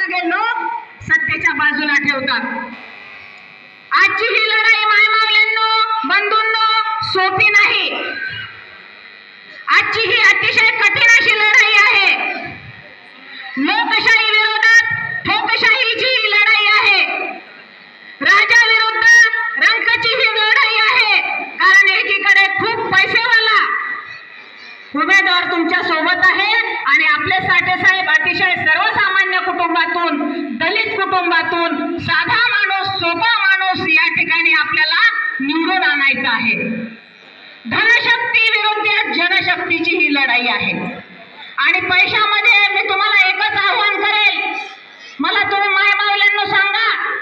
सगळे लोक सत्तेच्या बाजूला ठेवतात आजची ही लढाई मायमावल्यांनो बंधूंनो सोपी नाही. आजची ही अतिशय कठीण अशी लढाई आहे. लोकशाही विरोधात ठोकशाहीची ही लढाई आहे. राजा विरुद्ध रंकाची ही लढाई आहे. कारण एकीकडे खूप पैसेवाला उमेदवार तुमच्यासोबत आहे आणि आपले साठे साहेब अतिशय सर्वसामान्य कुटुंबातून दलित कुटुंबातून साधा माणूस सोपा माणूस या ठिकाणी आपल्याला निवडून आणायचा आहे. धनशक्ती विरुद्ध जनशक्तीची ही लढाई आहे. आणि पैशामध्ये मी तुम्हाला एकच आव्हान करेल. मला तुम्ही माय मावल्यांना सांगा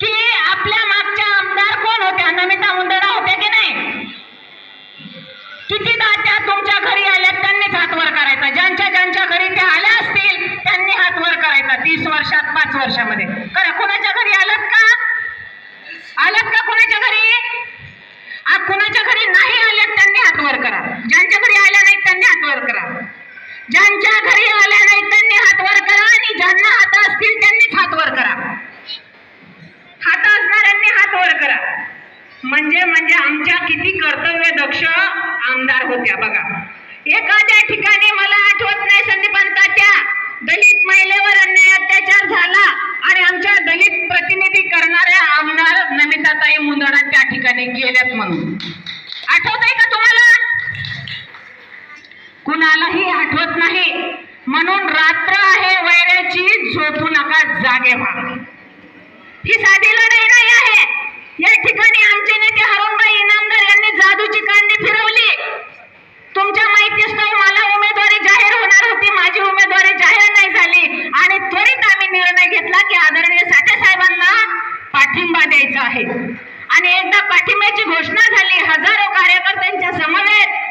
की आपल्या मागच्या आमदार कोण होत्या? नमिता मुंदडा होत्या की नाही? कितीदा त्या तुमच्या वर तीस वर्षात पाच वर्षामध्ये. करा कोणाच्या घरी आलात का? आलात का कोणाच्या घरी? आ, कोणाच्या घरी नाही आल्यात त्यांनी हातवर करा. ज्यांच्या घरी आल्या नाहीत त्यांनी हातवर करा. ज्यांच्या घरी आल्या नाहीत त्यांनी हात वर करा आणि ज्यांना हात असतील त्यांनीच हात वर करा हात असणाऱ्यांनी हात वर करा म्हणजे म्हणजे आमच्या किती कर्तव्य दक्ष आमदार होत्या बघा एखाद्या ठिकाणी मला आठवत नाही संदीपांताच्या दलित महिलेवर अन्याय अत्याचार झाला आणि आमच्या दलित प्रतिनिधी करणाऱ्या आमदार नमिताताई मुंदडा त्या ठिकाणी गेल्यात म्हणून. आठवत आहे का तुम्हाला? कुणालाही आठवत नाही. म्हणून रात्र आहे वैऱ्याची झोपू नका जागे व्हा. ही साधी लढाई नाही आहे. या ठिकाणी आमचे नेते हरुणबाई इनामदार यांनी जादूची कांडी फिरवली. तुमच्या माहितीस्तव मला उमेदवारी जाहीर होणार होती. माझी उमेदवारी जाहीर नाही झाली. आणि त्वरित निर्णय घेतला की आदरणीय साठे साहेबांना पाठिंबा द्यायचा आहे. आणि एकदा पाठिंब्याची घोषणा झाली हजारो कार्यकर्त्यांच्या समवेत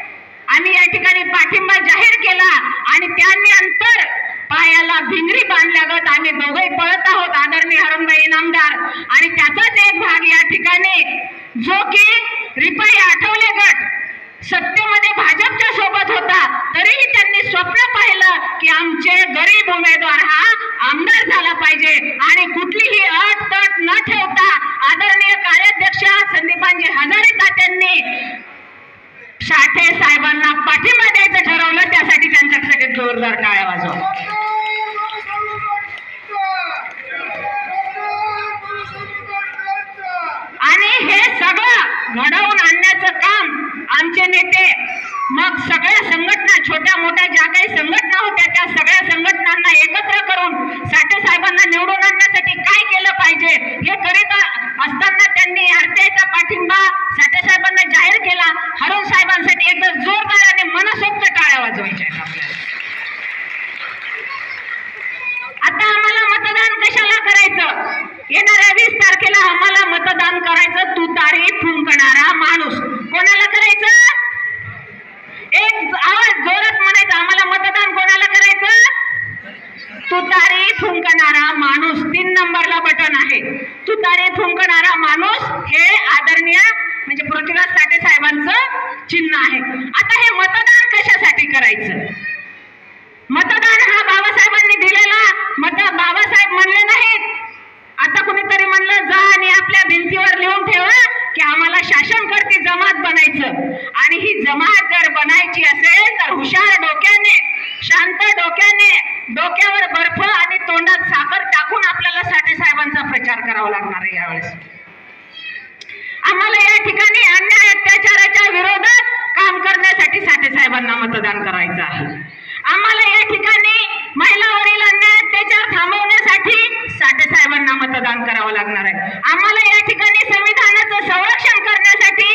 आम्ही या ठिकाणी पाठिंबा जाहीर केला आणि त्यांनी अंतर पायाला भिंगरी बांधल्यागत आम्ही दोघे पळत आहोत आदरणीय हरुणबाई इनामदार. आणि त्याचाच एक भाग या ठिकाणी जो की रिपाई आठवले गट सत्तेमध्ये भाजपच्या सोबत होता तरीही त्यांनी स्वप्न पाहिलं की आमचे गरीब उमेदवार हा आमदार झाला पाहिजे. आणि कुठलीही अट तट न ठेवता आदरणीय कार्याध्यक्ष संदीपांजी हजारे तात्यांनी साठे साहेबांना पाठिंबा द्यायचं ठरवलं. त्यासाठी त्यांच्यासाठी जोरदार टाळ्या वाजवा. आणि हे सगळं घडवून आणण्याचं काम आमचे नेते मग सगळ्या संघटना छोट्या मोठ्या ज्या काही संघटना होत्या त्या सगळ्या संघटना संघटनांना एकत्र करून साठे साहेबांना निवडून आणण्यासाठी काय केलं पाहिजे? हे करीत असताना त्यांनी आरटीआयचा पाठिंबा साठे साहेबांना जाहीर केला. हरुण साहेबांसाठी एकदम जोरदार आणि मनसोक्त टाळ्या वाजवायच्या आपल्याला. आता आम्हाला मतदान कशाला करायचं? येणाऱ्या वीस तारखेला आम्हाला मतदान करायचं. तुतारी फुंकणारा माणूस. कोणाला करायचं एक आवाज जोरात म्हणायचं आम्हाला मतदान कोणाला करायचं तुतारी फुंकणारा माणूस तीन नंबरला बटन आहे तुतारी फुंकणारा माणूस हे आदरणीय म्हणजे पृथ्वीराज साठे साहेबांचं चिन्ह आहे आता हे मतदान कशासाठी करायचं मतदान हा बाबासाहेबांनी दिलेला. मत बाबासाहेब म्हणले नाहीत. आता कुणीतरी म्हणलं जा आणि आपल्या भिंतीवर लिहून ठेवा की आम्हाला शासन करती जमात बनायचं. आणि ही जमात जर बनायची असेल तर हुशार डोक्याने शांत डोक्याने डोक्यावर बर्फ आणि तोंडात साखर टाकून आपल्याला साठे साहेबांचा प्रचार करावा लागणार आहे यावेळेस. आम्हाला या ठिकाणी अन्याय अत्याचाराच्या विरोधात काम करण्यासाठी साठे साहेबांना मतदान करायचं आहे आम्हाला या ठिकाणी महिलावरील अन्याय अत्याचार थांबवण्यासाठी साठे साहेबांना मतदान करावं लागणार आहे. आम्हाला या ठिकाणी संविधानाचं संरक्षण करण्यासाठी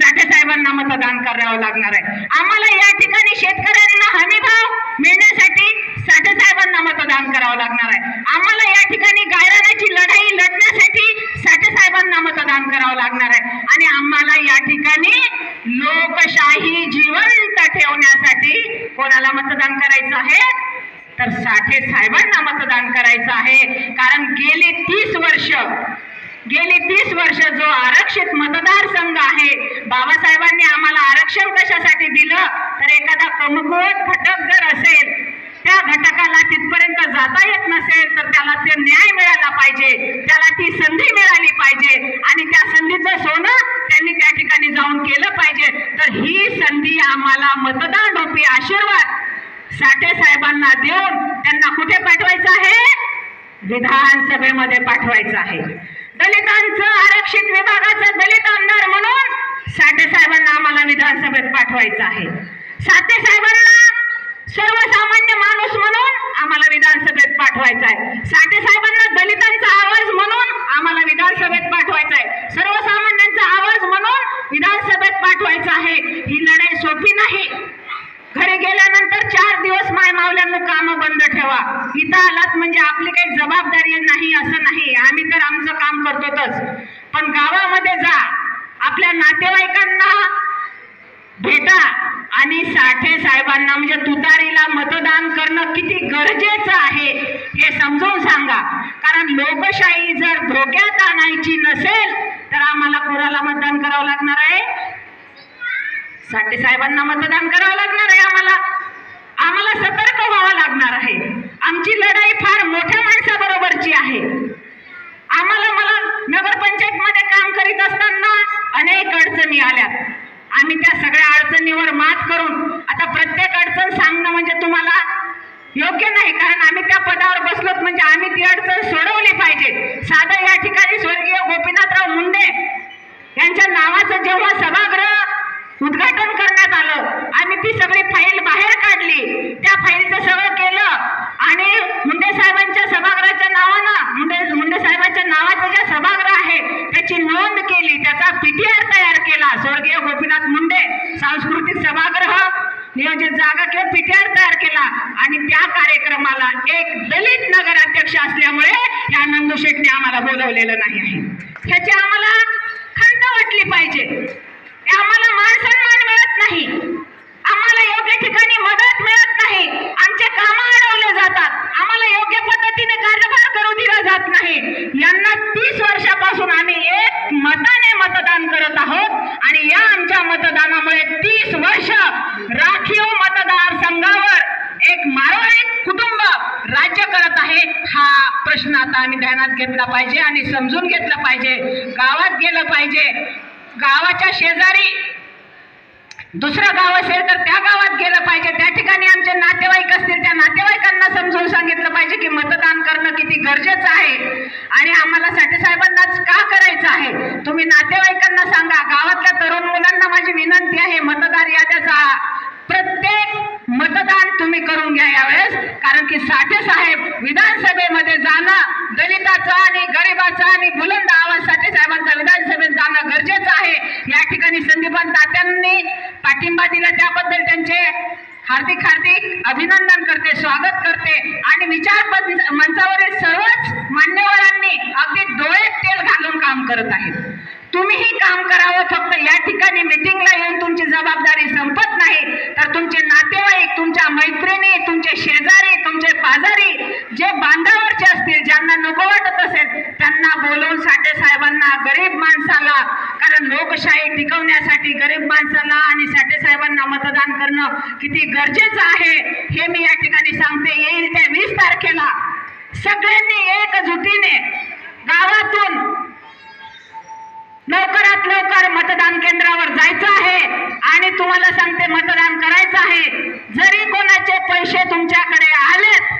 साठे साहेबांना मतदान करावं लागणार आहे. आम्हाला या ठिकाणी शेतकऱ्यांना हमी भाव मिळण्यासाठी साठे साहेबांना मतदान करावं लागणार आहे. आम्हाला या ठिकाणी गायरानाची लढाई लढण्यासाठी साठे साहेबांना मतदान करावं लागणार आहे. आणि आम्हाला या ठिकाणी लोकशाही जिवंत ठेवण्यासाठी कोणाला मतदान करायचं आहे? तर साठे साहेबांना मतदान करायचं आहे. कारण गेले तीस वर्ष गेली तीस वर्ष जो आरक्षित मतदारसंघ आहे बाबासाहेबांनी आम्हाला आरक्षण कशासाठी दिलं? तर एखादा कमकुवत घटक जर असेल त्या घटकाला तिथपर्यंत जाता येत नसेल तर त्याला ते न्याय मिळाला पाहिजे. त्याला ती संधी मिळाली पाहिजे. आणि त्या संधीचं सोनं त्यांनी त्या ठिकाणी जाऊन केलं पाहिजे. तर ही संधी आम्हाला मतदान रूपी आशीर्वाद साठे साहेबांना देऊन त्यांना कुठे पाठवायचं आहे? विधानसभेमध्ये पाठवायचं आहे. दलितांचं आरक्षित विभागाचं दलित आमदार म्हणून साठे साहेबांना आम्हाला विधानसभेत पाठवायचं आहे. साठे साहेबांना सर्वसामान्य माणूस म्हणून आम्हाला विधानसभेत पाठवायचं आहे. साठे साहेबांना दलितांचा आवाज म्हणून आम्हाला विधानसभेत पाठवायचा आहे सर्वसामान्यांचा आवाज म्हणून विधानसभेत पाठवायचं आहे ही लढाई सोपी नाही घरी गेल्यानंतर चार दिवस माय मावल्यांना काम बंद ठेवा इथं आलात म्हणजे आपली काही जबाबदारी नाही असं नाही. आम्ही तर आमचं काम करतोच पण गावामध्ये जा आपल्या नातेवाईकांना भेटा आणि साठे साहेबांना म्हणजे तुतारीला मतदान करणं किती गरजेचं आहे हे समजावून सांगा. कारण लोकशाही जर धोक्यात आणायची नसेल तर आम्हाला कोणाला मतदान करावं लागणार आहे? साठे साहेबांना मतदान करावं लागणार आहे आम्हाला. आम्हाला सतर्क व्हावं लागणार आहे. आमची लढाई फार मोठ्या माणसाबरोबरची आहे. आम्हाला मला नगरपंचायत मध्ये काम करीत असताना अनेक अडचणी आल्या. आम्ही त्या सगळ्या अडचणीवर मात करून आता प्रत्येक अडचण सांगणं म्हणजे तुम्हाला योग्य नाही कारण आम्ही त्या पदावर बसलोत म्हणजे आम्ही ती अडचण सोडवली पाहिजे. साधं या ठिकाणी स्वर्गीय गोपीनाथराव मुंडे यांच्या नावाचं जेव्हा सभागृह उद्घाटन करण्यात आलं आम्ही ती सगळी फाईल बाहेर काढली. त्या फाईलचं सगळं केलं. आणि मुंडे साहेबांच्या सभागृहाच्या नावानं मुंडे मुंडे साहेबांच्या नावाचं जे सभागृह आहे त्याची नोंद केली त्याचा पीटीआर तयार केला. स्वर्गीय गोपीनाथ मुंडे सांस्कृतिक सभागृह नियोजित जागा किंवा पीटीआर तयार केला. आणि त्या कार्यक्रमाला एक दलित नगराध्यक्ष असल्यामुळे या नंदू शेटने आम्हाला बोलवलेलं नाही आहे. ह्याची आम्हाला खंत वाटली पाहिजे हे आम्हाला मान सन्मान मिळत नाही आम्हाला योग्य ठिकाणी मदत मिळत नाही आमचे काम अडवले जातात आम्हाला योग्य पद्धतीने कार्यभार करू दिला जात नाही यांना तीस वर्षापासून आम्ही एक मताने मतदान करत आहोत आणि या आमच्या मतदानामुळे तीस वर्ष राखीव मतदारसंघावर एक मारवाडी कुटुंब राज्य करत आहे हा प्रश्न आता आम्ही ध्यानात घेतला पाहिजे आणि समजून घेतलं पाहिजे. गावात गेलं पाहिजे. गावाच्या शेजारी दुसरं गाव असेल तर त्या गावात गेलं पाहिजे. त्या ठिकाणी आमचे नातेवाईक असतील त्या नातेवाईकांना समजून सांगितलं पाहिजे की मतदान करणं किती गरजेचं आहे. आणि आम्हाला साठे साहेबांनाच का करायचं आहे? तुम्ही नातेवाईकांना सांगा. गावातल्या तरुण मुलांना माझी विनंती आहे मतदार याद्याचा प्रत्येक मतदान तुम्ही करून घ्या यावेळेस. कारण की साठे साहेब विधानसभेमध्ये जाणं दलिताचा आणि गरिबाचा आणि बुलंद आवाज साठे साहेबांचा विधानसभेत जाणं गरजेचं आहे या ठिकाणी संदीपान तात्यांनी पाठिंबा दिला त्याबद्दल त्यांचे हार्दिक हार्दिक अभिनंदन करते स्वागत करते. आणि विचार मंचावरील सर्वच मान्यवरांनी अगदी काम करत आहेत. तुम्हीही काम करावं फक्त या ठिकाणी मिटिंगला येऊन तुमची जबाबदारी संपत नाही. तर तुमचे नातेवाईक तुमच्या मैत्रिणी तुमचे शेजारी तुमचे पाजारी जे बांधावरचे असतील ज्यांना नको वाटत असेल त्यांना बोलवून साठे साहेबांना गरीब माणसाला कारण लोकशाही टिकवण्यासाठी गरीब माणसाला आणि साठे साहेबांना मतदान करणं किती गरजेचं आहे हे मी या ठिकाणी सांगते. येईल त्या वीस तारखेला. सगळ्यांनी एकजुटीने गावातून लवकरात लवकर मतदान केंद्रावर जायचं आहे. आणि तुम्हाला सांगते मतदान करायचं आहे. जरी कोणाचे पैसे तुमच्याकडे आलेत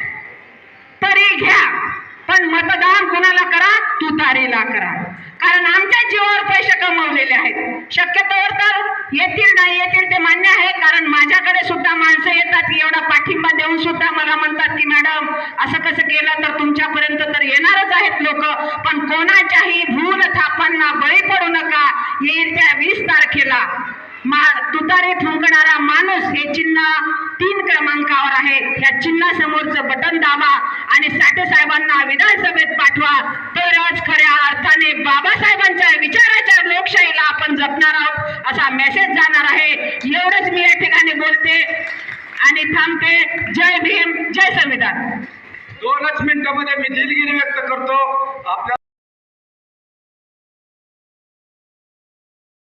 तरी घ्या. पण मतदान कुणाला करा? तुतारीला करा. कारण आमच्या जीवावर पैसे कमवलेले आहेत. शक्यतोवर तर येतील नाही येतील ते मान्य आहे. कारण माझ्याकडे सुद्धा माणसं येतात की एवढा पाठी सुद्धा मला म्हणतात की मॅडम असं कसं केलं तर तुमच्यापर्यंत तर येणारच आहेत लोक पण कोणाच्याही भूल थापांना बळी पडू नका. येईल त्या वीस तारखेला. मा तुतारी फुंकणारा माणूस हे चिन्ह तीन क्रमांकावर आहे. या चिन्हासमोरचं बटन दाबा आणि साठे साहेबांना विधानसभेत पाठवा. तरच खऱ्या अर्थाने बाबासाहेबांच्या विचाराच्या लोकशाहीला आपण जपणार आहोत असा मेसेज जाणार आहे. एवढंच मी या ठिकाणी बोलते. आणि थांबते. जय भीम जय संविधान. दोनच मिनिटामध्ये मी दिलगिरी व्यक्त करतो. आपल्या